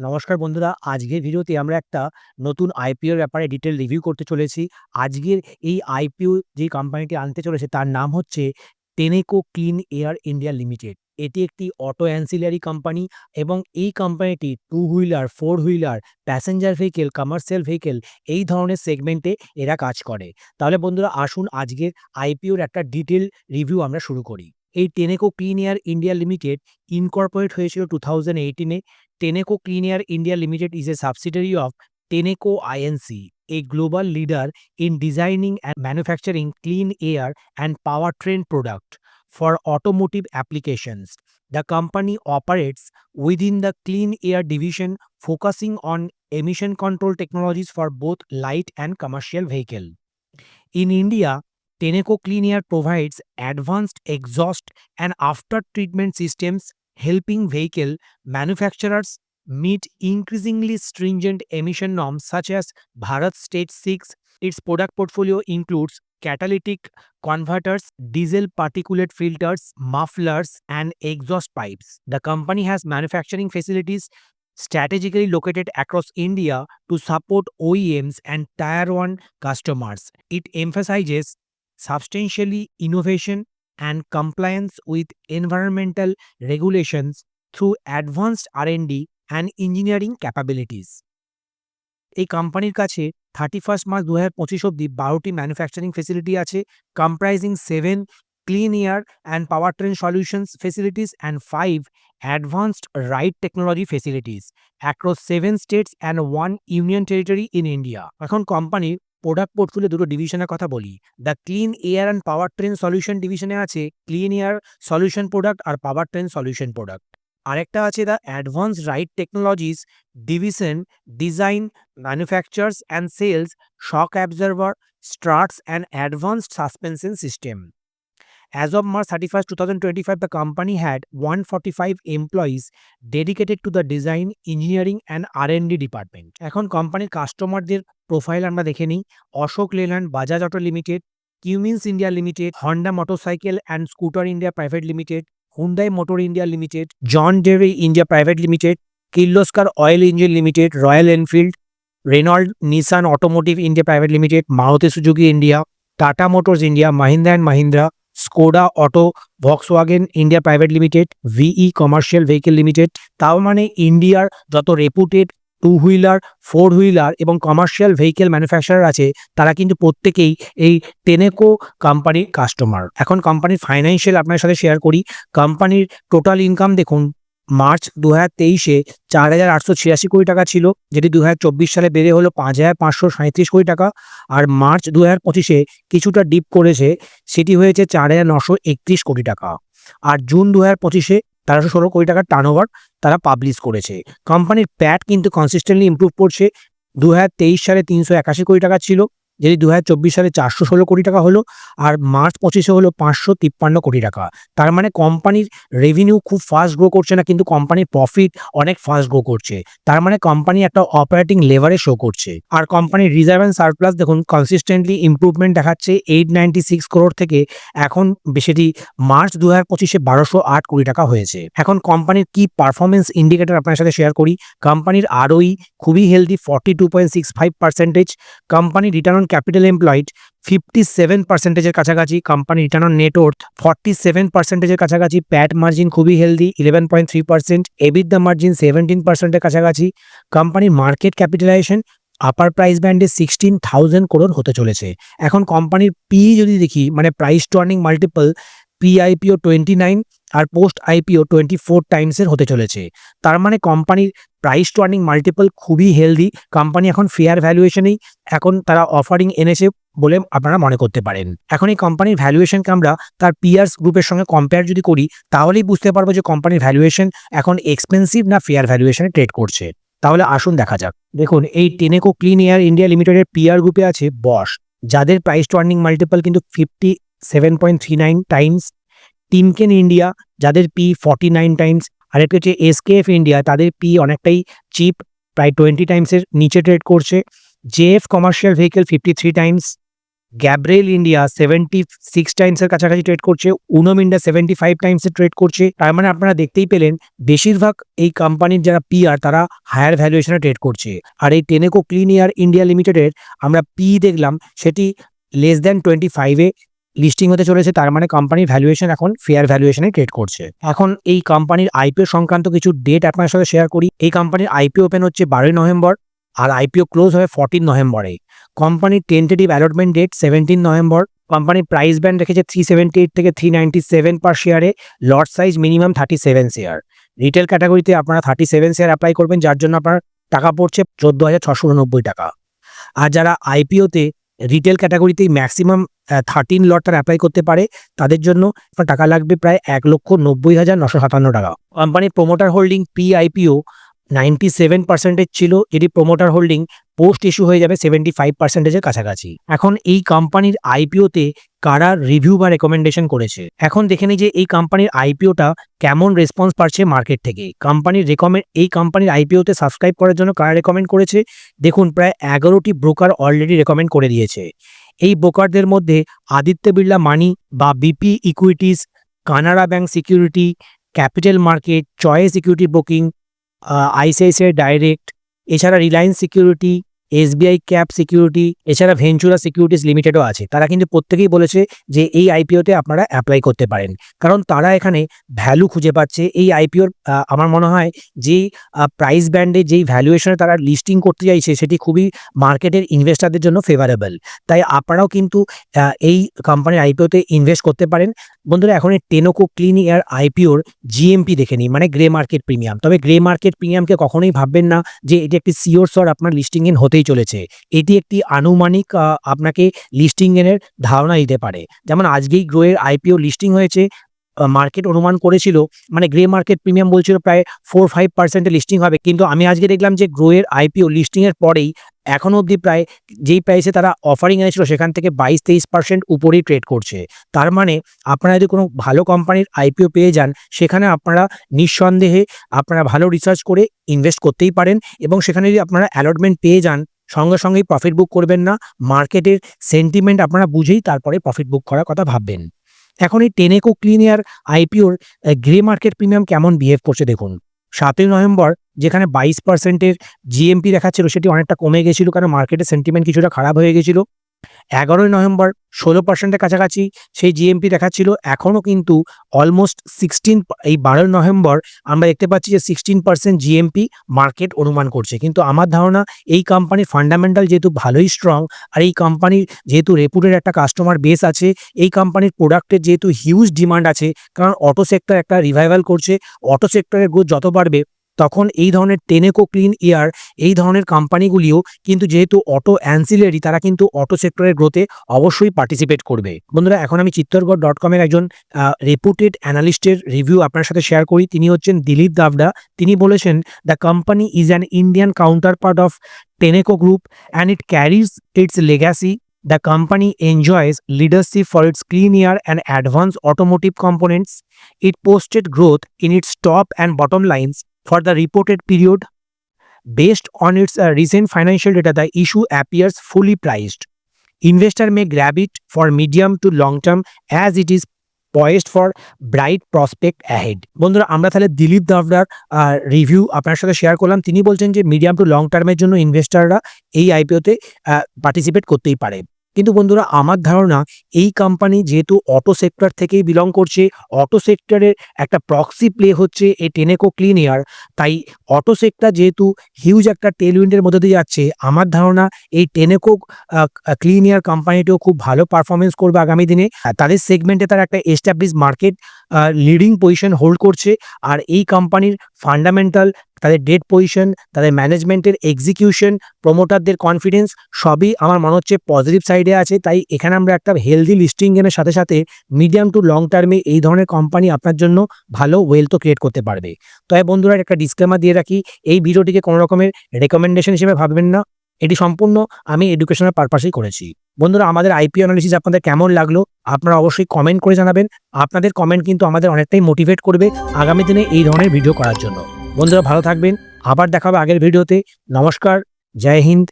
নমস্কার বন্ধুরা, আজকের ভিডিওতে আমরা একটা নতুন আইপিওর ব্যাপারে ডিটেল রিভিউ করতে চলেছি। আজকের এই আইপিও যে কোম্পানিটি আনতে চলেছে, তার নাম হচ্ছে Tenneco clean air India limited এটি একটি অটো অ্যান্সিলারি কোম্পানি এবং এই কোম্পানিটি two wheeler four wheeler passenger vehicle commercial vehicle এই ধরনের সেগমেন্টে এরা কাজ করে। তাহলে বন্ধুরা, আসুন আজকের আইপিওর একটা ডিটেল রিভিউ আমরা শুরু করি। এই Tenneco clean air India limited incorporated হয়েছিল টু থাউজেন্ড এইটিনে Tenneco Clean Air India Limited is a subsidiary of Tenneco Inc., a global leader in designing and manufacturing clean air and powertrain product for automotive applications. The company operates within the clean air division focusing on emission control technologies for both light and commercial vehicle. In India, Tenneco Clean Air provides advanced exhaust and after treatment systems helping vehicle manufacturers meet increasingly stringent emission norms such as Bharat Stage 6. Its product portfolio includes catalytic converters, diesel particulate filters, mufflers, and exhaust pipes. The company has manufacturing facilities strategically located across India to support OEMs and Tier 1 customers. It emphasizes substantially innovation and compliance with environmental regulations through advanced R&D and engineering capabilities. এই কোম্পানির কাছে thirty first March দু হাজার পঁচিশ অব্দি বারোটি manufacturing facility আছে comprising seven clean air and power train solutions facilities and five advanced ride technology facilities across seven states and one union territory in India এখন কোম্পানির প্রোডাক্ট পোর্টফোলিও দুটো ডিভিশনের কথা বলি। The clean air and power train solution ডিভিশনে আছে clean air solution product আর power train solution product আরেকটা আছে the advance ride technologies division design manufactures and sales shock absorber struts and advanced suspension system As of March 31st, 2025, the company had 145 employees dedicated to the design, engineering and R&D department. এখন কোম্পানির কাস্টমারদের profile আমরা দেখে নিই। Ashok Leyland Bajaj auto limited Cummins India limited Honda motorcycle and scooter India private limited Hyundai motor India limited John Deere India private limited Kirloskar oil engine limited Royal Enfield Renault Nissan automotive India private limited Maruti Suzuki India Tata motors India Mahindra and Mahindra Skoda auto Volkswagen India private limited VE commercial vehicle limited তাও মানে ইন্ডিয়ার যত reputed two wheeler four wheeler এবং commercial vehicle manufacturer আছে, তারা কিন্তু প্রত্যেকেই এই টেনেকো কোম্পানির কাস্টমার। এখন কোম্পানির ফাইন্যান্সিয়াল আপনার সাথে শেয়ার করি। কোম্পানির টোটাল ইনকাম দেখুন, মার্চ দু হাজার তেইশে চার হাজার আটশো ছিয়াশি কোটি টাকা ছিল, যেটি দু হাজার চব্বিশ সালে বেড়ে হলো পাঁচ হাজার পাঁচশো সাঁত্রিশ কোটি টাকা, আর মার্চ দু হাজার পঁচিশে কিছুটা ডিপ করেছে, সেটি হয়েছে চার হাজার নশো একত্রিশ কোটি টাকা। আর জুন দু হাজার পঁচিশে তেরোশো ষোলো কোটি টাকার টার্নওভার তারা পাবলিশ করেছে। কোম্পানির প্যাট কিন্তু কনসিস্টেন্টলি ইম্প্রুভ করছে। দু হাজার তেইশ সালে তিনশো একাশি কোটি টাকা ছিল। যেটি দু হাজার চব্বিশ সালে চারশো ষোলো কোটি টাকা হলো আর মার্চ পঁচিশে হলো পাঁচশো তিপ্পান্ন কোটি টাকা, তার মানে কোম্পানির রেভিনিউ খুব ফাস্ট গ্রো করছে না, কিন্তু কোম্পানির প্রফিট অনেক ফাস্ট গ্রো করছে, তার মানে কোম্পানি একটা অপারেটিং লেভারে শো করছে। আর কোম্পানির রিজার্ভ অ্যান্ড সারপ্লাস দেখুন কনসিস্টেন্টলি ইমপ্রুভমেন্ট দেখাচ্ছে এইট নাইনটি সিক্স করোড় থেকে এখন সেটি মার্চ দু হাজার পঁচিশে বারোশো আট কোটি টাকা হয়েছে। এখন কোম্পানির কি পারফরমেন্স ইন্ডিকেটর আপনার সাথে শেয়ার করি কোম্পানির আরওই খুবই healthy forty two point six five percentage company return capital employed fifty seven পার্সেন্টেজের কাছাকাছি company return on net worth forty seven পার্সেন্টেজের কাছাকাছি প্যাট মার্জিন খুবই healthy eleven point three percent EBITDA margin seventeen পার্সেন্টের কাছাকাছি কোম্পানির market capitalisation upper price ব্যান্ডে sixteen thousand crore হতে চলেছে। এখন কোম্পানির পি যদি দেখি মানে price to earning multiple P IPO twenty nine R post IPO twenty four টাইমসের হতে চলেছে। তার মানে কোম্পানির প্রাইস টু আর্নিং মাল্টিপল খুবই হেলদি কোম্পানি এখন ফেয়ার ভ্যালুয়েশনেই এখন তারা অফারিং এনেছে বলে আপনারা মনে করতে পারেন। এখন এই কোম্পানির ভ্যালুয়েশনকে আমরা তার পিয়ার্স গ্রুপের সঙ্গে কম্পেয়ার যদি করি, তাহলেই বুঝতে পারব যে কোম্পানির ভ্যালুয়েশন এখন এক্সপেন্সিভ না ফেয়ার ভ্যালুয়েশনে ট্রেড করছে। তাহলে আসুন দেখা যাক। দেখুন, এই টেনেকো ক্লিন এয়ার ইন্ডিয়া লিমিটেডের পিয়ার গ্রুপে আছে বস যাদের প্রাইস টু আর্নিং মাল্টিপল কিন্তু fifty seven point three nine times Timken India যাদের পি ফর্টি নাইন টাইমস আরেকটা হচ্ছে এসকেএফ ইন্ডিয়া তাদের পি অনেকটাই চিপ প্রায় টোয়েন্টি টাইমসের নিচে ট্রেড করছে। JF commercial vehicle fifty three times Gabriel India seventy six টাইমসের কাছাকাছি ট্রেড করছে উনম ইন্ডিয়া সেভেন্টি ফাইভ টাইমসে ট্রেড করছে। তার মানে আপনারা দেখতেই পেলেন, বেশিরভাগ এই কোম্পানির যারা পিআর তারা হায়ার ভ্যালুয়েশনে ট্রেড করছে। আর এই টেনেকো ক্লিন এয়ার ইন্ডিয়া লিমিটেডের আমরা পি দেখলাম, সেটি লেস দ্যান টোয়েন্টি ফাইভে লিস্টিং হতে চলেছে, তার মানে কোম্পানির ভ্যালুয়েশন এখন ফেয়ার ভ্যালুয়েশনে ট্রেড করছে। এখন এই কোম্পানির আইপিও সংক্রান্ত কিছু ডেট আপনার সাথে শেয়ার করি। এই কোম্পানির আইপিও ওপেন হচ্ছে বারোই নভেম্বর আর আইপিও ক্লোজ হবে ফোরটিন নভেম্বরে। কোম্পানির tentative allotment date seventeen November. কোম্পানির প্রাইস ব্যান্ড রেখেছে থ্রি সেভেন্টি এইট থেকে থ্রি নাইনটি সেভেন পার শেয়ারে lot size minimum thirty seven share retail ক্যাটাগরিতে আপনারা থার্টি সেভেন শেয়ার অ্যাপ্লাই করবেন, যার জন্য আপনার টাকা পড়ছে চোদ্দ হাজার ছশো টাকা। আর যারা আইপিওতে রিটেল ক্যাটাগরিতেই ম্যাক্সিমাম থার্টিন লটটার অ্যাপ্লাই করতে পারে। তাদের জন্য টাকা লাগবে প্রায় এক লক্ষ নব্বই হাজার নশো সাতান্ন টাকা। কোম্পানির promoter holding P IPO ninety seven percentage ছিল যেটি প্রোমোটার হোল্ডিং পোস্ট ইস্যু হয়ে যাবে সেভেন্টি ফাইভ পার্সেন্টেজের কাছাকাছি। এখন এই কোম্পানির আইপিওতে কারা রিভিউ বা রেকমেন্ডেশন করেছে? এখন দেখে নিই যে এই কোম্পানির আইপিওটা কেমন রেসপন্স পাচ্ছে মার্কেট থেকে। কোম্পানির রেকমেন্ড এই কোম্পানির আইপিওতে সাবস্ক্রাইব করার জন্য কারা রেকমেন্ড করেছে? দেখুন, প্রায় এগারোটি ব্রোকার অলরেডি রেকমেন্ড করে দিয়েছে। এই ব্রোকারদের মধ্যে আদিত্য বিড়লা মানি বা BP equities Canara bank security, capital market, choice security broking ICICI direct এছাড়া Reliance security SBI cap security, এছাড়া ভেঞ্চুরা সিকিউরিটিস লিমিটেডও আছে। তারা কিন্তু প্রত্যেকেই বলেছে যে এই আইপিওতে আপনারা অ্যাপ্লাই করতে পারেন। কারণ তারা এখানে ভ্যালু খুঁজে পাচ্ছে। এই আইপিওর আমার মনে হয় যেই প্রাইস ব্যান্ডে যেই ভ্যালুয়েশনে তারা লিস্টিং করতে চাইছে, সেটি খুবই মার্কেটের ইনভেস্টারদের জন্য ফেভারেবল তাই আপনারাও কিন্তু এই কোম্পানির আইপিওতে ইনভেস্ট করতে পারেন। বন্ধুরা, এখন টেনোকো ক্লিন এয়ার আইপিওর জিএমপি দেখে নিই মানে গ্রে মার্কেট প্রিমিয়াম তবে গ্রে মার্কেট প্রিমিয়ামকে কখনোই ভাববেন না যে, এটি একটি সিওর সর আপনার লিস্টিং ইন হতেই চলেছে। এটি একটি আনুমানিক আপনাকে লিস্টিং এর ধারণা দিতে পারে। যেমন আজকেই গ্রোয়ের আইপিও লিস্টিং হয়েছে মার্কেট অনুমান করেছিল মানে গ্রে মার্কেট প্রিমিয়াম বলছিল প্রায় ফোর ফাইভ পার্সেন্টে লিস্টিং হবে। কিন্তু আমি আজকে দেখলাম যে গ্রোয়ের আইপিও লিস্টিংয়ের পরেই এখনও অবধি প্রায় যেই প্রাইসে তারা অফারিং এনেছিল সেখান থেকে বাইশ তেইশ পার্সেন্ট উপরেই ট্রেড করছে। তার মানে আপনারা যদি কোনো ভালো কোম্পানির আইপিও পেয়ে যান, সেখানে আপনারা নিঃসন্দেহে আপনারা ভালো রিসার্চ করে ইনভেস্ট করতেই পারেন এবং সেখানে যদি আপনারা অ্যালটমেন্ট পেয়ে যান, সঙ্গে সঙ্গেই প্রফিট বুক করবেন না মার্কেটের সেন্টিমেন্ট আপনারা বুঝেই তারপরে প্রফিট বুক করার কথা ভাববেন। এখন এই টেনেকো ক্লিনিয়ার আইপিওর গ্রে মার্কেট প্রিমিয়াম কেমন বিহেভ করছে দেখুন। সাতই নভেম্বর, যেখানে বাইশ পার্সেন্টের জিএমপি দেখাচ্ছিল, সেটি অনেকটা কমে গেছিল, কারণ মার্কেটের সেন্টিমেন্ট কিছুটা খারাপ হয়ে গেছিল। এগারোই নভেম্বর ষোলো পার্সেন্টের কাছাকাছি সেই জিএমপি দেখাচ্ছিল এখনও কিন্তু অলমোস্ট সিক্সটিন এই বারোই নভেম্বর আমরা দেখতে পাচ্ছি যে সিক্সটিন পার্সেন্ট জিএমপি মার্কেট অনুমান করছে। কিন্তু আমার ধারণা এই কোম্পানির ফান্ডামেন্টাল যেহেতু ভালোই স্ট্রং আর এই কোম্পানির যেহেতু রেপুটেড একটা কাস্টমার বেস আছে, এই কোম্পানির প্রোডাক্টের যেহেতু হিউজ ডিমান্ড আছে, কারণ অটো সেক্টর একটা রিভাইভাল করছে। অটো সেক্টরের গ্রোথ যত বাড়বে তখন এই ধরনের টেনেকো ক্লিন এয়ার এই ধরনের কোম্পানিগুলিও কিন্তু যেহেতু অটো অ্যান্সিলারি তারা কিন্তু অটো সেক্টরের গ্রোথে অবশ্যই পার্টিসিপেট করবে। বন্ধুরা, এখন আমি চিত্তরগড় ডট কমের একজন রেপুটেড অ্যানালিস্টের রিভিউ আপনার সাথে শেয়ার করি। তিনি হচ্ছেন দিলীপ দাবডা। তিনি বলেছেন the company is an Indian counterpart of Tenneco group and it carries its legacy The company enjoys leadership for its clean air and advanced automotive components. It posted growth in its top and bottom lines for the reported period. Based on its uh, recent financial data, the issue appears fully priced. Investor may grab it for medium to long term as it is poised for bright prospect ahead. বন্ধুরা আমরা তাহলে Dilip দাবড়ার review আপনার সাথে share করলাম তিনি বলছেন যে medium to long টার্মের জন্য ইনভেস্টাররা এই আইপিওতে পার্টিসিপেট করতেই পারে কিন্তু বন্ধুরা, আমার ধারণা এই কোম্পানি যেহেতু অটো সেক্টর থেকেই বিলং করছে অটো সেক্টরের একটা প্রক্সি প্লে হচ্ছে এই টেনেকো ক্লিন এয়ার তাই অটো সেক্টর যেহেতু হিউজ একটা টেলউইন্ডের মধ্যে দিয়ে যাচ্ছে, আমার ধারণা এই টেনেকো ক্লিন এয়ার কোম্পানিটিও খুব ভালো পারফরমেন্স করবে আগামী দিনে। তাদের সেগমেন্টে তারা একটা establish market leading position hold করছে। আর এই কোম্পানির ফান্ডামেন্টাল তাদের ডেট পজিশন তাদের ম্যানেজমেন্টের এক্সিকিউশন প্রমোটারদের কনফিডেন্স সবই আমার মনে হচ্ছে পজিটিভ সাইডে আছে। তাই এখানে আমরা একটা হেলদি লিস্টিং গেমের সাথে সাথে মিডিয়াম টু লং টার্মে এই ধরনের কোম্পানি আপনার জন্য ভালো ওয়েলথও ক্রিয়েট করতে পারবে। তবে বন্ধুরা, একটা ডিসক্লেমার দিয়ে রাখি, এই ভিডিওটিকে কোনো রকমের রেকমেন্ডেশন হিসেবে ভাববেন না। এটি সম্পূর্ণ আমি এডুকেশনাল পারপাসেই করেছি। বন্ধুরা, আমাদের আইপি অ্যানালিসিস আপনাদের কেমন লাগল, আপনারা অবশ্যই কমেন্ট করে জানাবেন। আপনাদের কমেন্ট কিন্তু আমাদের অনেকটাই মোটিভেট করবে আগামী দিনে এই ধরনের ভিডিও করার জন্য। বন্ধুরা ভালো থাকবেন আবার দেখাবে আগের ভিডিওতে। নমস্কার জয় হিন্দ।